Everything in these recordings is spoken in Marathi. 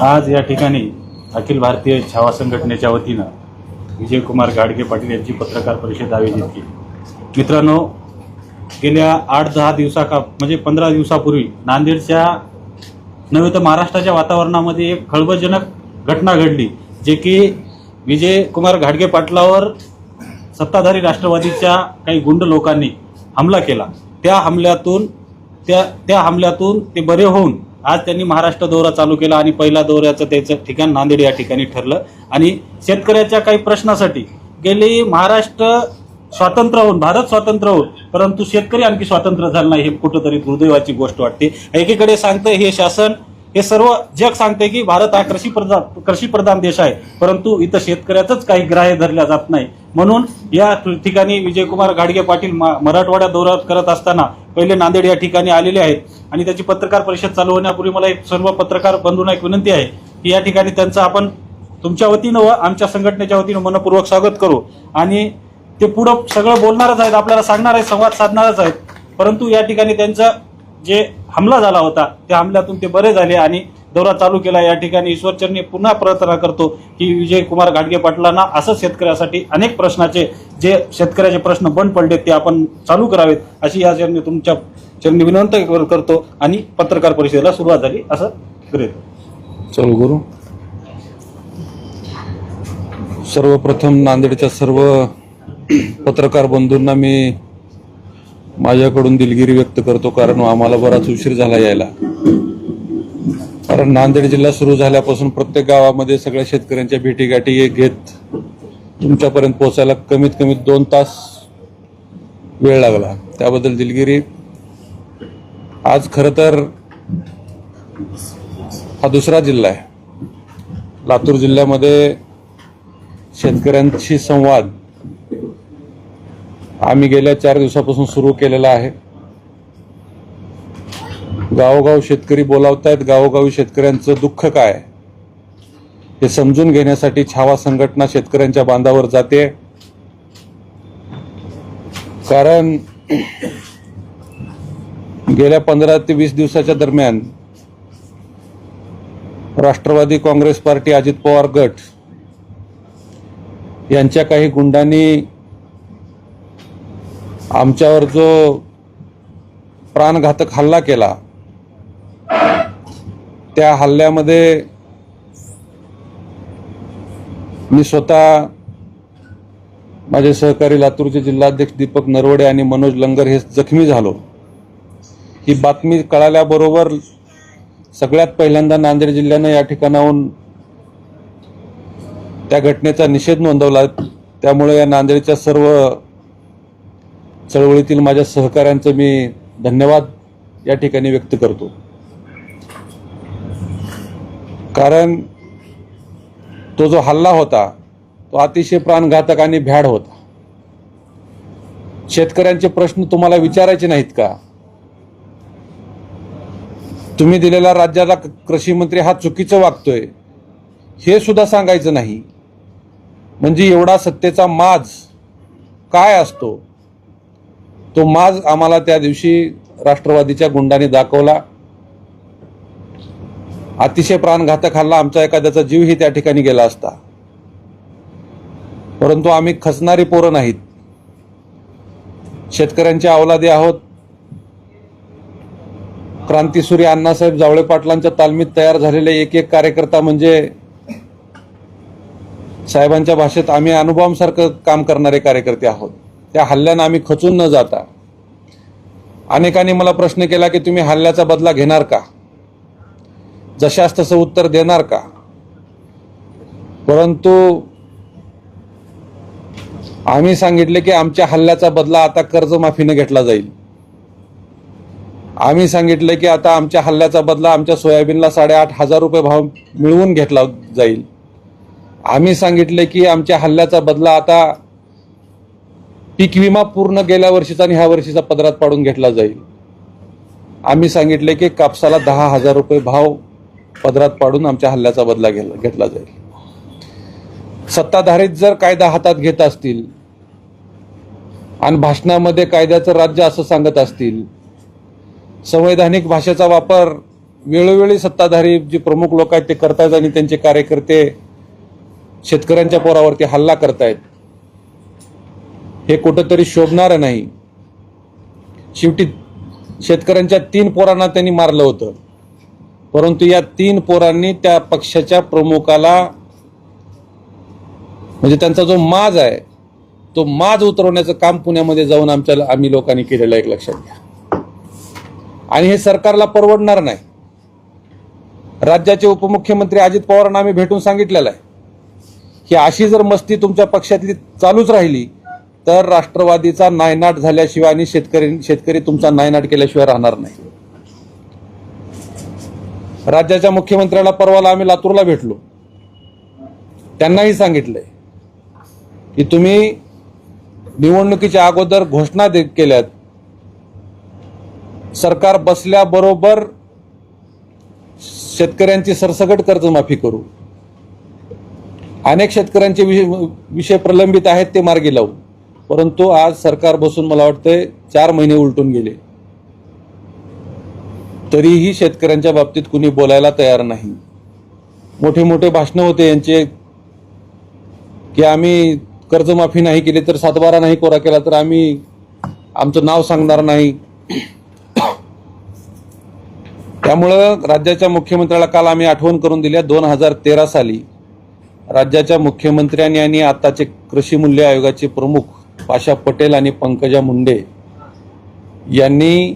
आज या ठिकाणी अखिल भारतीय छावा संघटनेच्या वतीनं विजयकुमार गाडगे पाटील यांची पत्रकार परिषद आयोजित केली. मित्रांनो गेल्या आठ दहा दिवसा का म्हणजे पंधरा दिवसापूर्वी नांदेडच्या नव्हे तर महाराष्ट्राच्या वातावरणामध्ये एक खळबळजनक घटना घडली जे की विजयकुमार घाडगे पाटलावर सत्ताधारी राष्ट्रवादीच्या काही गुंड लोकांनी हमला केला. त्या हमल्यातून त्या त्या हमल्यातून ते बरे होऊन आज त्यांनी महाराष्ट्र दौरा चालू केला आणि पहिला दौऱ्याचं त्याचं ठिकाण नांदेड या ठिकाणी ठरलं. आणि शेतकऱ्याच्या काही प्रश्नासाठी गेली महाराष्ट्र स्वातंत्र्य होऊन भारत स्वातंत्र्य होऊन परंतु शेतकरी आणखी स्वातंत्र्य झालं नाही हे कुठंतरी दुर्दैवाची गोष्ट वाटते. एकीकडे सांगतं हे शासन हे सर्व जग सांगते की भारत हा कृषी प्रधान कृषी प्रधान देश आहे परंतु इथं शेतकऱ्याचंच काही ग्राह्य धरल्या जात नाही. म्हणून या ठिकाणी विजयकुमार घाडगे पाटील मा- मराठवाडा दौरा करत असताना पहिले नांदेड या ठिकाणी आलेले आहेत. आणि त्याची पत्रकार परिषद चालू होण्यापूर्वी मला एक सर्व पत्रकार बंधूंना एक विनंती आहे की या ठिकाणी त्यांचं आपण तुमच्या वतीनं व आमच्या संघटनेच्या वतीनं मनपूर्वक स्वागत करू. आणि ते पुढं सगळं बोलणारच आहेत आपल्याला सांगणार आहेत संवाद साधणारच आहेत. परंतु या ठिकाणी त्यांचं जे हमला झाला होता त्या हमल्यातून ते बरे झाले आणि दौरा चालू केला. या ठिकाणी ईश्वरचरणी पुन्हा प्रार्थना करतो की विजयकुमार गाडगे पाटलांना असंच शेतकऱ्यासाठी अनेक प्रश्नाचे जे शेतकऱ्याचे प्रश्न बंद पडले ते आपण चालू करावेत अशी या चरणी तुमच्या चरणी विनंती करतो आणि पत्रकार परिषदेला सुरुवात झाली असं ग्रेट चालू करू सर्वप्रथम नांदेडच्या सर्व पत्रकार बंधूंना मी माझ्याकडून दिलगिरी व्यक्त करतो कारण आम्हाला बराच उशीर झाला यायला. कारण नांदेड जिल्हा सुरू झाल्यापासून प्रत्येक गावामध्ये सगळ्या शेतकऱ्यांच्या भेटीगाठी घेत तुमच्यापर्यंत पोहोचायला कमीत कमी दोन तास वेळ लागला. त्याबद्दल दिलगिरी. आज खरं तर हा दुसरा जिल्हा आहे. लातूर जिल्ह्यामध्ये शेतकऱ्यांशी संवाद आम्ही गेल्या चार दिवसापासून सुरू केलेला आहे. गावोगाव शेतकरी बोलावतायत गावोगावी शेतकऱ्यांचं दुःख काय? हे समजून घेण्यासाठी छावा संघटना शेतकऱ्यांच्या बांधावर जाते. कारण गेल्या पंधरा ते वीस दिवसाच्या दरम्यान राष्ट्रवादी काँग्रेस पार्टी अजित पवार गट यांच्या काही गुंडांनी आमच्यावर जो प्राणघातक हल्ला केला त्या हल्ल्यामध्ये मी स्वतः माझे सहकारी लातूरचे जिल्हाध्यक्ष दीपक नरवडे आणि मनोज लंगर हे जखमी झालो. ही बातमी कळाल्याबरोबर सगळ्यात पहिल्यांदा नांदेड जिल्ह्यानं या ठिकाणाहून त्या घटनेचा निषेध नोंदवला. त्यामुळे या नांदेडच्या सर्व चळवळीतील माझ्या सहकाऱ्यांचं मी धन्यवाद या ठिकाणी व्यक्त करतो. कारण तो जो हल्ला होता तो अतिशय प्राणघातक आणि भ्याड होता. शेतकऱ्यांचे प्रश्न तुम्हाला विचारायचे नाहीत का? तुम्ही दिलेला राज्याला कृषी मंत्री हा चुकीचं वागतोय हे सुद्धा सांगायचं नाही. म्हणजे एवढा सत्तेचा माज काय असतो? तो माज आम्हाला त्या दिवशी राष्ट्रवादीच्या गुंडाने दाखवला. अतिशय प्राणघातक हल्ला आमचा एखाद्याचा जीवही त्या ठिकाणी गेला असता. परंतु आम्ही खचणारी पोरं नाहीत. शेतकऱ्यांच्या अवलादी आहोत. क्रांतीसूर्य अण्णासाहेब जावळे पाटलांच्या तालमीत तयार झालेले एक एक कार्यकर्ता म्हणजे साहेबांच्या भाषेत आम्ही अनुभवांसारखं काम करणारे कार्यकर्ते आहोत. त्या हल्ल्यानं आम्ही खचून न जाता अनेकांनी मला प्रश्न केला की तुम्ही हल्ल्याचा बदला घेणार का? जशास तसं उत्तर देणार का? परंतु आम्ही सांगितले की आमच्या हल्ल्याचा बदला आता कर्जमाफीने घेतला जाईल. आम्ही सांगितले की आता आमच्या हल्ल्याचा बदला आमच्या सोयाबीनला साडेआठ हजार रुपये भाव मिळवून घेतला जाईल. आम्ही सांगितले की आमच्या हल्ल्याचा बदला आता पीक विमा पूर्ण गेल्या वर्षीचा आणि ह्या वर्षीचा पदरात पाडून घेतला जाईल. आम्ही सांगितले की कापसाला दहा हजार रुपये भाव पदरात पाडून आमच्या हल्ल्याचा बदला घेतला जाईल. सत्ताधारीत जर कायदा हातात घेत असतील आणि भाषणामध्ये कायद्याचं राज्य असं सांगत असतील संवैधानिक भाषेचा वापर वेळोवेळी सत्ताधारी जे प्रमुख लोक आहेत ते करतायत आणि त्यांचे कार्यकर्ते शेतकऱ्यांच्या पोरावरती हल्ला करतायत हे कुठंतरी शोभणारं नाही. शेवटी शेतकऱ्यांच्या तीन पोरांना त्यांनी मारलं होतं. परंतु या तीन पोरांनी त्या पक्षाच्या प्रमुखाला म्हणजे त्यांचा जो माज आहे तो माज उतरवण्याचं काम पुण्यामध्ये जाऊन आमच्या आम्ही लोकांनी केलेलं आहे एक लक्षात घ्या. आणि हे सरकारला परवडणार नाही. राज्याचे उपमुख्यमंत्री अजित पवारांना आम्ही भेटून सांगितलेलं आहे. की अशी जर मस्ती तुमच्या पक्षातली चालूच राहिली तर राष्ट्रवादीचा नायनाट झाल्याशिवाय आणि शेतकरी शेतकरी तुमचा नायनाट केल्याशिवाय राहणार नाही. राज्याच्या मुख्यमंत्र्याला परवाला आम्ही लातूरला भेटलो. त्यांनाही सांगितलंय की तुम्ही निवडणुकीच्या अगोदर घोषणा दे केल्यात. सरकार बसल्याबरोबर शेतकऱ्यांची सरसकट कर्जमाफी करू. अनेक शेतकऱ्यांचे विषय विषय प्रलंबित आहेत ते मार्गी लावू. परंतु आज सरकार बसून मला वाटतंय चार महिने उलटून गेले. तरीही शेतकऱ्यांच्या बाबतीत कुणी बोलायला तयार नाही. मोठे मोठे भाषणं होते यांचे की आम्ही कर्जमाफी नाही केली तर सातबारा नाही कोरा केला तर आम्ही आमचं नाव सांगणार नाही. त्यामुळं राज्याच्या मुख्यमंत्र्याला काल आम्ही आठवण करून दिल्या दोन हजार तेरा साली राज्याच्या मुख्यमंत्र्यांनी आणि आताचे कृषी मूल्य आयोगाचे प्रमुख पाशा पटेल आणि पंकजा मुंडे यांनी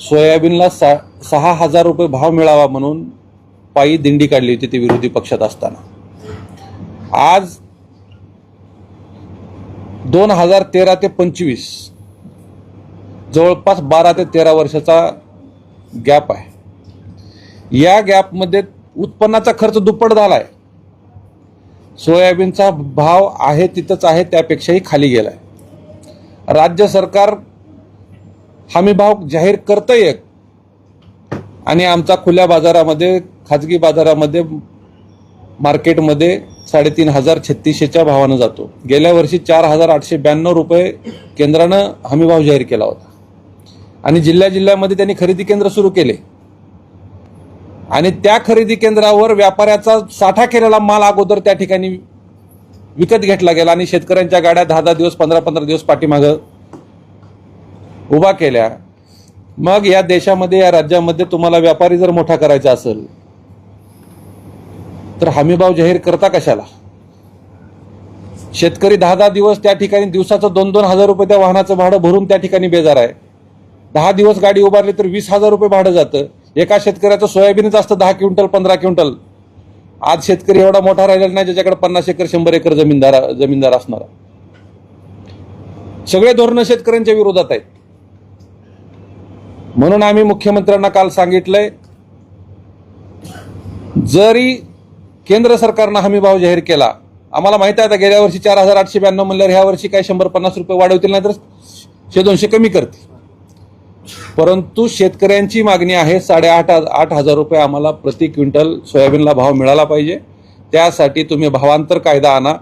सोयाबीनला सा सहा हजार रुपये भाव मिळावा म्हणून पायी दिंडी काढली होती ते विरोधी पक्षात असताना. आज दोन हजार तेरा ते पंचवीस जवळपास बारा ते तेरा वर्षाचा गॅप आहे. या गॅपमध्ये उत्पन्नाचा खर्च दुप्पट झालाय. सोयाबीनचा भाव आहे तिथंच आहे त्यापेक्षाही खाली गेलाय. राज्य सरकार हमी भाव जाहीर करतंय आणि आमचा खुल्या बाजारामध्ये खाजगी बाजारामध्ये मार्केटमध्ये साडेतीन हजार छत्तीसशेच्या भावानं जातो. गेल्या वर्षी चार हजार आठशे ब्याण्णव रुपये केंद्रानं हमी भाव जाहीर केला होता. आणि जिल्ह्या जिल्ह्यामध्ये त्यांनी खरेदी केंद्र सुरू केले. आणि त्या खरेदी केंद्रावर व्यापाऱ्याचा साठा केलेला माल अगोदर त्या ठिकाणी विकत घेतला गेला आणि शेतकऱ्यांच्या गाड्या दहा दहा दिवस पंधरा पंधरा दिवस पाठीमागं उभा केल्या. मग या देशामध्ये या राज्यामध्ये तुम्हाला व्यापारी जर मोठा करायचा असेल तर हमीभाव जाहीर करता कशाला? शेतकरी दहा दहा दिवस त्या ठिकाणी दिवसाचं दोन दोन हजार रुपये त्या वाहनाचं भाडं भरून त्या ठिकाणी बेजार आहे. दहा दिवस गाडी उभारली तर वीस हजार रुपये भाडं जातं. एका शेतकऱ्याचं सोयाबीनच असतं दहा क्विंटल पंधरा क्विंटल. आज शेतकरी एवढा मोठा राहिलेला नाही ज्याच्याकडे पन्नास एकर शंभर एकर जमीनदार जमीनदार असणारा. सगळे धोरणं शेतकऱ्यांच्या विरोधात आहेत. म्हणून आम्ही मुख्यमंत्र्यांना काल सांगितलंय जरी केंद्र सरकारनं हमी भाव जाहीर केला आम्हाला माहीत आहे आता गेल्या वर्षी चार हजार आठशे ब्याण्णव म्हणल्यावर ह्या वर्षी काय शंभर पन्नास रुपये वाढवतील नाही तर शे दोनशे कमी करतील. परंतु शेतकऱ्यांची मागणी आहे साडेआठ आठ हजार रुपये आम्हाला प्रति क्विंटल सोयाबीनला भाव मिळाला पाहिजे. त्यासाठी तुम्ही भावांतर कायदा आणा.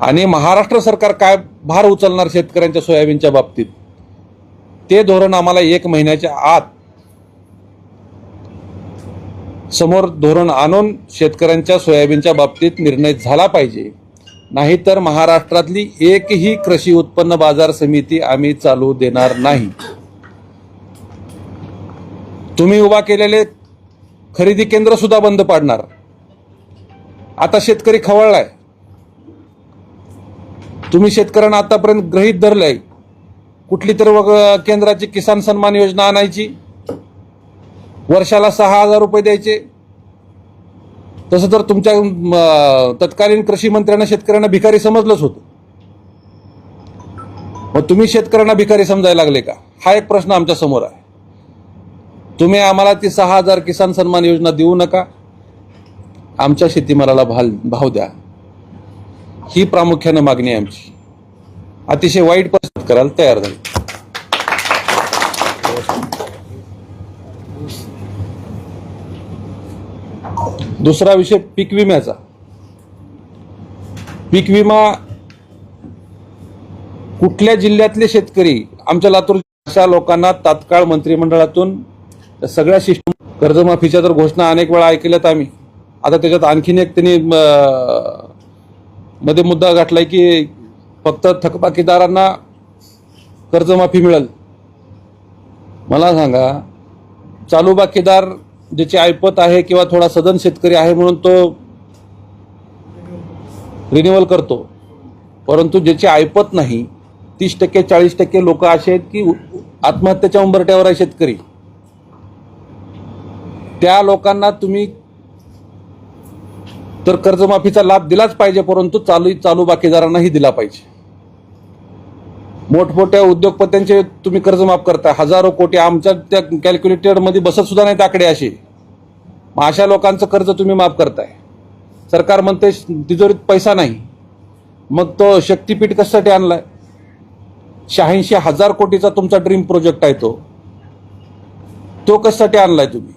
आणि महाराष्ट्र सरकार काय भार उचलणार शेतकऱ्यांच्या सोयाबीनच्या बाबतीत? ते धोरण आम्हाला एक महिन्याच्या आत समोर धोरण आणून शेतकऱ्यांच्या सोयाबीनच्या बाबतीत निर्णय झाला पाहिजे. नाहीतर महाराष्ट्रातली एकही कृषी उत्पन्न बाजार समिती आम्ही चालू देणार नाही. तुम्ही उभा केलेले खरेदी केंद्र सुद्धा बंद पाडणार. आता शेतकरी खवळलाय. तुम्ही शेतकऱ्यांना आतापर्यंत गृहीत धरलंय. कुठली तर वग केंद्राची किसान सन्मान योजना आणायची. वर्षाला सहा हजार रुपये द्यायचे. तसं तर तुमच्या तत्कालीन कृषी मंत्र्यांना शेतकऱ्यांना भिकारी समजलंच होतं. मग तुम्ही शेतकऱ्यांना भिकारी समजायला लागले का? हा एक प्रश्न आमच्यासमोर आहे. तुम्ही आम्हाला ती सहा हजार किसान सन्मान योजना देऊ नका. आमच्या शेतीमालाला भाल भाव द्या. ही प्रामुख्यानं मागणी आहे आमची. अतिशय वाईट पसंत करायला तयार झाली. दुसरा विषय पीक विम्याचा. पीक विमा कुठल्या जिल्ह्यातले शेतकरी? आमच्या लातूर अशा लोकांना तात्काळ मंत्रिमंडळातून सगळ्या सिस्टम कर्जमाफीच्या तर घोषणा अनेक वेळा ऐकल्यात आम्ही. आता त्याच्यात आणखीन एक त्यांनी मध्ये मुद्दा गाठलाय की फक्त थकबाकीदारांना कर्जमाफी मिळेल. मला सांगा चालू बाकीदार ज्याची ऐपत आहे किंवा थोडा सदन शेतकरी आहे म्हणून तो रिन्युअल करतो. परंतु ज्याची ऐपत नाही तीस टक्के चाळीस टक्के लोक असे आहेत की आत्महत्येच्या उंबरट्यावर आहे शेतकरी. त्या लोकांना तुम्ही तर कर्जमाफीचा लाभ दिलाच पाहिजे परंतु चालू चालू बाकीदारांनाही दिला पाहिजे. मोठमोठ्या उद्योगपत्यांचे तुम्ही कर्ज माफ करता. हजारो कोटी आमच्या त्या कॅल्क्युलेटरमध्ये बसत सुद्धा नाहीत आकडे असे. मग अशा लोकांचं कर्ज तुम्ही माफ करताय. सरकार म्हणते तिजोरीत पैसा नाही. मग तो शक्तीपीठ कशासाठी आणलाय? शहाऐंशी हजार कोटीचा तुमचा ड्रीम प्रोजेक्ट आहे तो. तो कशासाठी आणलाय तुम्ही?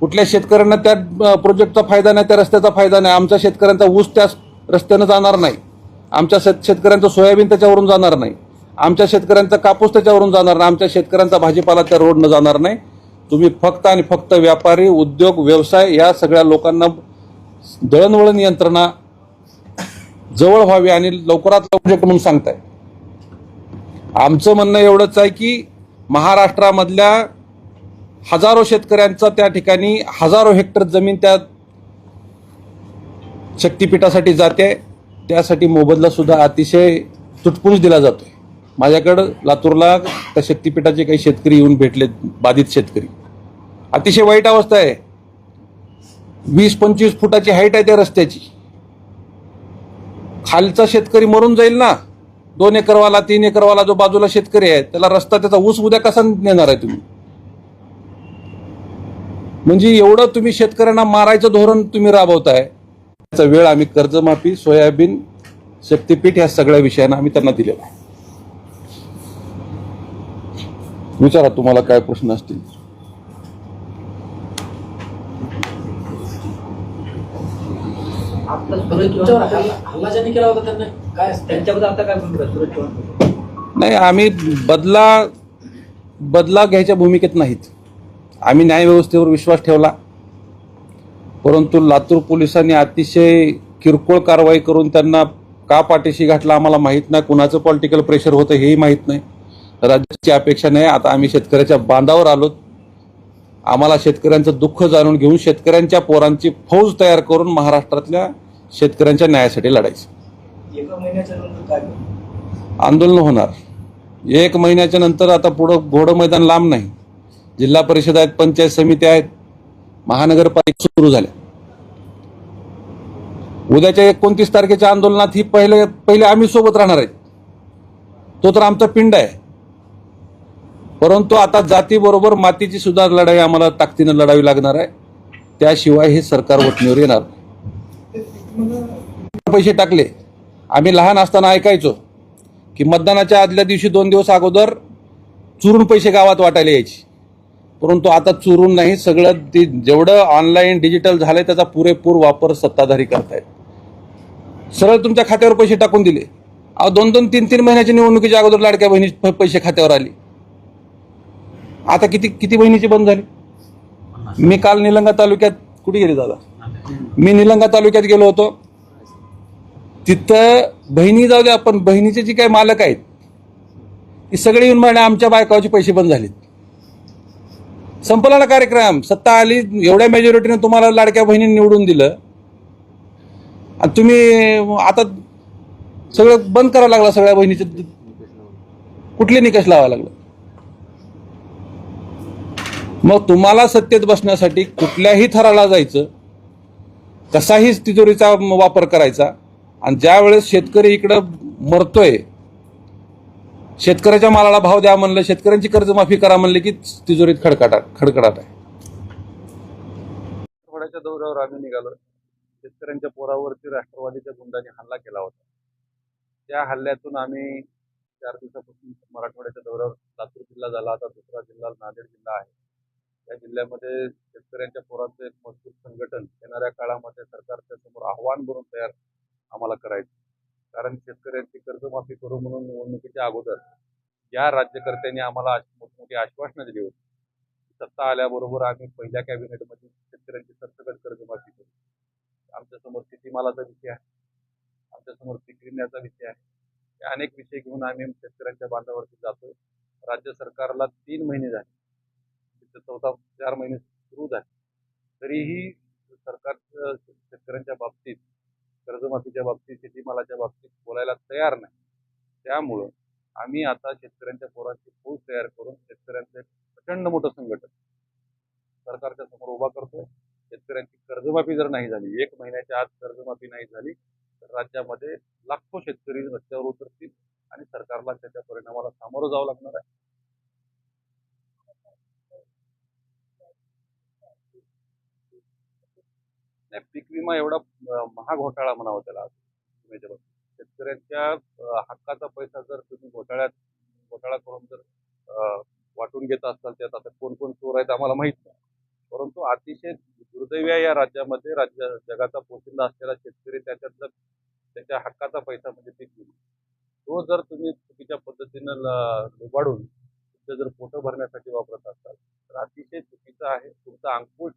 कुठल्या शेतकऱ्यांना त्या प्रोजेक्टचा फायदा नाही त्या रस्त्याचा फायदा नाही. आमच्या शेतकऱ्यांचा ऊस त्या रस्त्यानं जाणार नाही. आमच्या शेत शेतकऱ्यांचं सोयाबीन त्याच्यावरून जाणार नाही. आमच्या शेतकऱ्यांचा कापूस त्याच्यावरून जाणार नाही. आमच्या शेतकऱ्यांचा भाजीपाला त्या रोडनं जाणार नाही. तुम्ही फक्त आणि फक्त व्यापारी उद्योग व्यवसाय या सगळ्या लोकांना दळणवळण यंत्रणा जवळ व्हावी आणि लवकरात लवकर म्हणून सांगताय. आमचं म्हणणं एवढंच आहे की महाराष्ट्रामधल्या हजारो शेतकऱ्यांचा त्या ठिकाणी हजारो हेक्टर जमीन त्या शक्तीपीठासाठी जाते. त्यासाठी मोबदला सुद्धा अतिशय तुटपुंज दिला जातोय. माझ्याकडं लातूरला त्या शक्तीपीठाचे काही शेतकरी येऊन भेटले बाधित शेतकरी. अतिशय वाईट अवस्था आहे. वीस पंचवीस फुटाची हाईट आहे त्या रस्त्याची. खालचा शेतकरी मरून जाईल ना दोन एकरवाला तीन एकरवाला जो बाजूला शेतकरी आहे त्याला रस्ता त्याचा ऊस उद्या कसा नेणार आहे तुम्ही? म्हणजे एवढं तुम्ही शेतकऱ्यांना मारायचं धोरण तुम्ही राबवताय त्याचा वेळ आम्ही कर्जमाफी सोयाबीन शक्तीपीठ या सगळ्या विषयांना आम्ही त्यांना दिलेला आहे. विचारा तुम्हाला काय प्रश्न असतील. नाही आम्ही बदला बदला घ्यायच्या भूमिकेत नाहीत. आम्ही न्यायव्यवस्थेवर विश्वास ठेवला. परंतु लातूर पोलिसांनी अतिशय किरकोळ कारवाई करून त्यांना का पाठीशी घातला आम्हाला माहीत नाही. कुणाचं पॉलिटिकल प्रेशर होतं हेही माहीत नाही. राज्याची अपेक्षा नाही. आता आम्ही शेतकऱ्याच्या बांधावर आलोत. आम्हाला शेतकऱ्यांचं दुःख जाणून घेऊन शेतकऱ्यांच्या पोरांची फौज तयार करून महाराष्ट्रातल्या शेतकऱ्यांच्या न्यायासाठी लढायचं. एका महिन्याच्या नंतर काय आंदोलन होणार. एक महिन्याच्या नंतर आता पुढं घोडं मैदान लांब नाही. जिल्हा परिषद आहेत पंचायत समिती आहेत महानगरपालिका सुरू झाल्या. उद्याच्या एकोणतीस तारखेच्या आंदोलनात ही पहिले पहिले आम्ही सोबत राहणार आहेत. तो तर आमचा पिंड आहे. परंतु आता जातीबरोबर मातीची सुद्धा लढाई आम्हाला ताकदीनं लढावी लागणार आहे. त्याशिवाय हे सरकार वटणीवर येणार पैसे टाकले. आम्ही लहान असताना ऐकायचो की मतदानाच्या आदल्या दिवशी दोन दिवस अगोदर चुरून पैसे गावात वाटायला यायचे. परंतु आता चुरून नाही सगळं ते जेवढं ऑनलाईन डिजिटल झालंय त्याचा पुरेपूर वापर सत्ताधारी करतायत. सरळ तुमच्या खात्यावर पैसे टाकून दिले. अहो दोन दोन तीन तीन महिन्याच्या निवडणुकीच्या अगोदर लाडक्या बहिणी पैसे खात्यावर आली. आता किती किती बहिणीची बंद झाली? मी काल निलंगा तालुक्यात कुठे गेले दादा? मी निलंगा तालुक्यात गेलो होतो. तिथं बहिणी जाऊ द्या पण बहिणीचे जे काही मालक आहेत ती सगळे येऊन म्हणे आमच्या बायकाचे पैसे बंद झालेत. संपला ना कार्यक्रम. सत्ता आली एवढ्या मेजॉरिटीने तुम्हाला लाडक्या बहिणीने निवडून दिलं. आणि तुम्ही आता सगळं बंद करावं लागलं सगळ्या बहिणीचे. कुठले निकष लावावं लागलं? मग तुम्हाला सत्तेत बसण्यासाठी कुठल्याही थराला जायचं कसाही तिजोरीचा वापर करायचा आणि ज्या वेळेस शेतकरी इकडं मरतोय शेतकऱ्याच्या मालाला भाव द्या म्हणलं शेतकऱ्यांची कर्जमाफी करा म्हणले की तिजोरीत खडकाटा खडखडाट आहे. आठवड्याच्या दौऱ्यावर आम्ही निघालो. शेतकऱ्यांच्या पोरावरती राष्ट्रवादीच्या गुंडांनी हल्ला केला होता. त्या हल्ल्यातून आम्ही चार दिवसापासून मराठवाड्याच्या दौऱ्यावर लातूर जिल्हा झाला आता दुसरा जिल्हा नांदेड जिल्हा आहे. या जिल्ह्यामध्ये शेतकऱ्यांच्या पोरांचं एक मजबूत संघटन येणाऱ्या काळामध्ये सरकारच्या समोर आव्हान म्हणून तयार आम्हाला करायचं. कारण शेतकऱ्यांची कर्जमाफी करू म्हणून निवडणुकीच्या अगोदर या राज्यकर्त्यांनी आम्हाला मोठमोठी आश्वासनं दिली होती. सत्ता आल्याबरोबर आम्ही पहिल्या कॅबिनेटमध्ये शेतकऱ्यांची सरसकट कर्जमाफी करू. आमच्यासमोर शेतीमालाचा विषय आहे. आमच्यासमोर पीक विम्याचा विषय आहे. हे अनेक विषय घेऊन आम्ही शेतकऱ्यांच्या बांधावरती जातो राज्य सरकारला तीन महिने झाले. तिथे चौथा चार महिने सुरू झाले. तरीही सरकार शेतकऱ्यांच्या बाबतीत कर्जमाफीच्या बाबतीत शेतीमालाच्या बाबतीत बोलायला तयार नाही. त्यामुळं आम्ही आता शेतकऱ्यांच्या पोराची फौज तयार करून शेतकऱ्यांचं एक प्रचंड मोठं संघटन सरकारच्या समोर उभा करतोय. शेतकऱ्यांची कर्जमाफी जर नाही झाली एक महिन्याच्या आत कर्जमाफी नाही झाली तर राज्यामध्ये लाखो शेतकरी रस्त्यावर उतरतील आणि सरकारला त्याच्या परिणामाला सामोरं जावं लागणार आहे. नाही पीक विमा एवढा महाग घोटाळा म्हणावा त्याला शेतकऱ्यांच्या हक्काचा पैसा जर तुम्ही घोटाळ्यात घोटाळा करून जर वाटून घेत असाल त्यात आता कोण कोण चोर आहेत आम्हाला माहीत नाही. परंतु अतिशय दुर्दैवी या राज्यामध्ये राज्य जगाचा पोशिंदा असलेला शेतकरी त्याच्यातलं त्याच्या हक्काचा पैसा म्हणजे पीक विमा. तो जर तुम्ही चुकीच्या पद्धतीनं ल- लुबाडून तुमचं जर पोटं भरण्यासाठी वापरत असाल तर अतिशय चुकीचं आहे. तुमचा अंकुश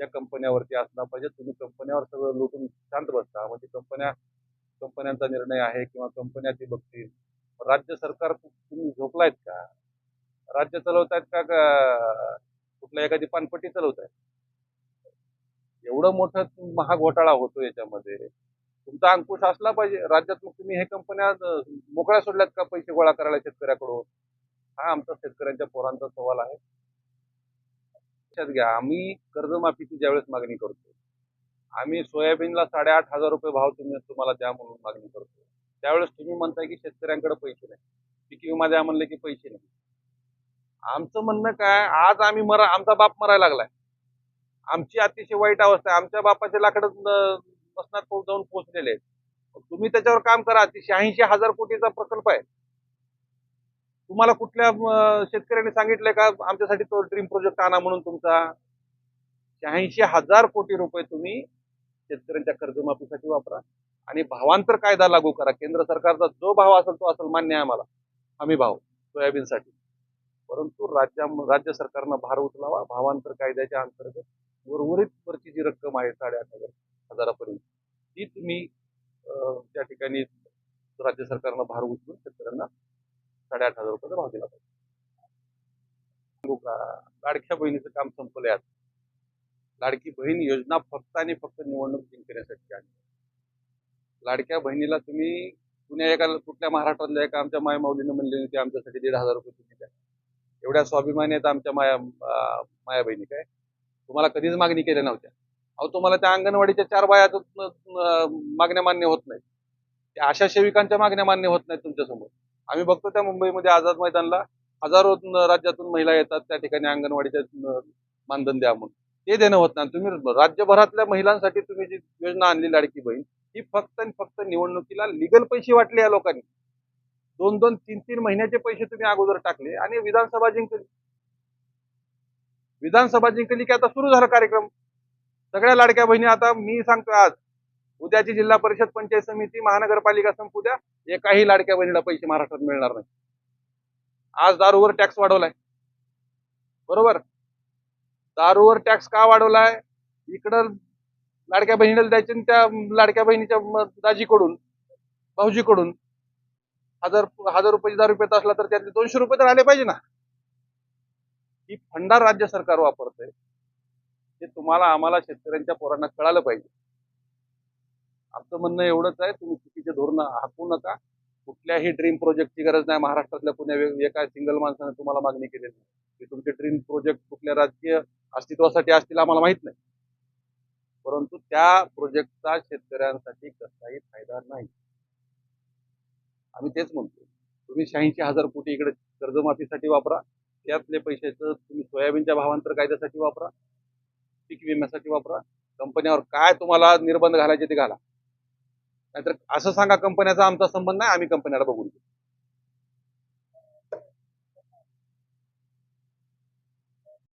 या कंपन्यावरती असला पाहिजे तुम्ही कंपन्यावर सगळं लुटून शांत बसता. म्हणजे कंपन्या कंपन्यांचा निर्णय आहे किंवा कंपन्या ते बघतील. राज्य सरकार तुम्ही झोपलायत का? राज्य चालवतायत का कुठल्या एखादी पानपट्टी चालवतायत? एवढं मोठं महाघोटाळा होतो याच्यामध्ये. तुमचा अंकुश असला पाहिजे. राज्यात मग तुम्ही हे कंपन्या मोकळ्या सोडल्यात का पैसे गोळा करायला शेतकऱ्याकडून? हा आमचा शेतकऱ्यांच्या पोरांचा सवाल आहे. लक्षात घ्या आम्ही कर्जमाफीची ज्यावेळेस मागणी करतो आम्ही सोयाबीनला साडेआठ हजार रुपये भाव तुम्ही तुम्हाला द्या म्हणून मागणी करतो. त्यावेळेस तुम्ही म्हणताय की शेतकऱ्यांकडे पैसे नाही. पीक विमा द्या म्हणले की पैसे नाही. आमचं म्हणणं काय आज आम्ही मरा आमचा बाप मरायला लागलाय. आमची अतिशय वाईट अवस्था आहे. आमच्या बापाचे लाकडं बसनात पोहोच जाऊन पोहोचलेले आहेत. तुम्ही त्याच्यावर काम करा. ती शहाऐंशी हजार कोटीचा प्रकल्प आहे. तुम्हाला कुठल्या शेतकऱ्यांनी सांगितलंय का आमच्यासाठी तो ड्रीम प्रोजेक्ट आणा म्हणून तुमचा? शहाऐंशी हजार कोटी रुपये तुम्ही शेतकऱ्यांच्या कर्जमाफीसाठी वापरा. आणि भावांतर कायदा लागू करा. केंद्र सरकारचा जो भाव असेल तो असेल मान्य आहे आम्हाला. हमी भाव सोयाबीनसाठी. परंतु राज्या राज्य सरकारनं भार उचलावा. भावांतर कायद्याच्या अंतर्गत उर्वरित वरची जी रक्कम आहे साडेआठ हजार हजारापर्यंत ती तुम्ही त्या ठिकाणी राज्य सरकारनं भार उचलून शेतकऱ्यांना साडेआठ हजार रुपयाचा भाव दिला पाहिजे. लाडक्या बहिणीचं काम संपलं आज लाडकी बहीण योजना फक्त आणि फक्त निवडणूक जिंकण्यासाठी आहे लाडक्या बहिणीला तुम्ही कुण्या एका कुठल्या महाराष्ट्रातल्या एका आमच्या माय माऊलीनं म्हणले होती आमच्यासाठी दीड हजार रुपये तुम्ही द्या. एवढ्या स्वाभिमानी आहेत आमच्या माया माया बहिणी काय? तुम्हाला कधीच मागणी केल्या नव्हत्या. अहो तुम्हाला त्या अंगणवाडीच्या चार बायाच मागण्या मान्य होत नाहीत. त्या आशा सेविकांच्या मागण्या मान्य होत नाहीत तुमच्यासमोर. आम्ही बघतो त्या मुंबईमध्ये आझाद मैदानला हजारो राज्यातून महिला येतात त्या ठिकाणी अंगणवाडीच्या मानधन द्या म्हणून. ते देणं होत नाही. तुम्ही राज्यभरातल्या महिलांसाठी तुम्ही जी योजना आणली लाडकी बहीण ही फक्त आणि फक्त निवडणुकीला लिगल पैसे वाटले या लोकांनी. दोन दोन तीन तीन महिन्याचे पैसे तुम्ही अगोदर टाकले आणि विधानसभा जिंकली. विधानसभा जिंकली की आता सुरू झाला कार्यक्रम. सगळ्या लाडक्या बहिणी आता मी सांगतो आज उद्याची जिल्हा परिषद पंचायत समिती महानगरपालिका संपू उद्या एकाही लाडक्या बहिणीला पैसे महाराष्ट्रात मिळणार नाही. आज दारूवर टॅक्स वाढवलाय. बरोबर? दारूवर टॅक्स का वाढवलाय? इकडं लाडक्या बहिणीला द्यायचे आणि त्या लाडक्या बहिणीच्या दाजीकडून भाऊजीकडून. हजार हजार रुपये दारू रुपयात असला तर त्यातले दोनशे रुपये तर आले पाहिजे ना. ही फंडा राज्य सरकार वापरतंय. ते तुम्हाला आम्हाला शेतकऱ्यांच्या पोरांना कळालं पाहिजे. आमचं म्हणणं एवढंच आहे तुम्ही चुकीचे धोरणं हाकू नका. कुठल्याही ड्रीम प्रोजेक्टची गरज नाही. महाराष्ट्रातल्या कुण्या एका सिंगल माणसाने तुम्हाला मागणी केलेली नाही. की तुमचे ड्रीम प्रोजेक्ट कुठल्या राजकीय अस्तित्वासाठी असतील आम्हाला माहीत नाही. परंतु त्या प्रोजेक्टचा शेतकऱ्यांसाठी कसलाही फायदा नाही. आम्ही तेच म्हणतो. तुम्ही शहाऐंशी हजार कोटी इकडे कर्जमाफीसाठी वापरा. त्यातले पैशाचं तुम्ही सोयाबीनच्या भावांतर कायद्यासाठी वापरा. पीक विम्यासाठी वापरा. कंपन्यावर काय तुम्हाला निर्बंध घालायचे ते घाला. नाहीतर असं सांगा कंपन्याचा आमचा संबंध नाही आम्ही कंपन्याला बघून घेऊ.